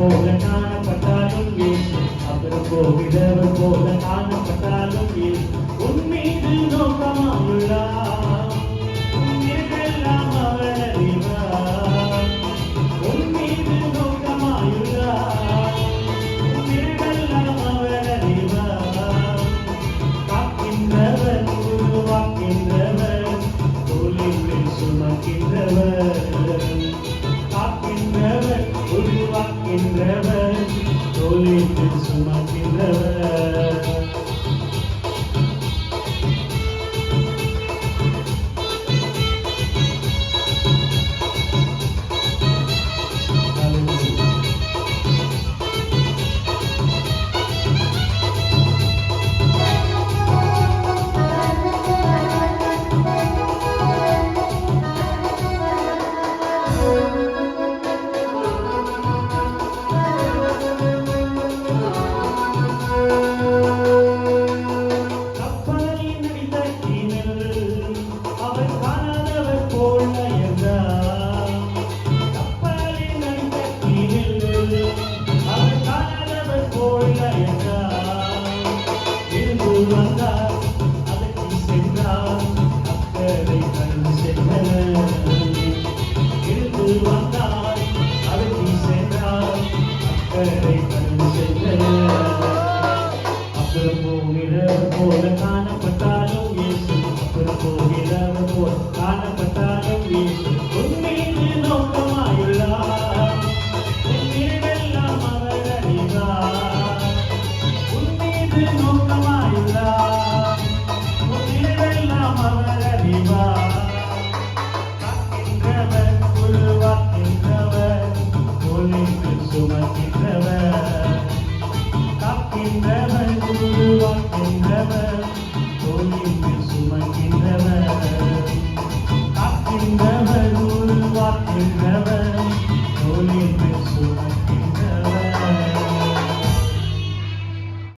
போல நான் பட்டாலும் அப்பறம் போகிற போல நான் பட்டாலும் காக்கின்றவர் காக்கின்றவர் உருவாக்கின்றவர். தோலிட்டு சுமக்கின்றவர். போகிற போல காணப்பட்டாலும் இயேசு போகிற போல் காண Kim demek, kim demek.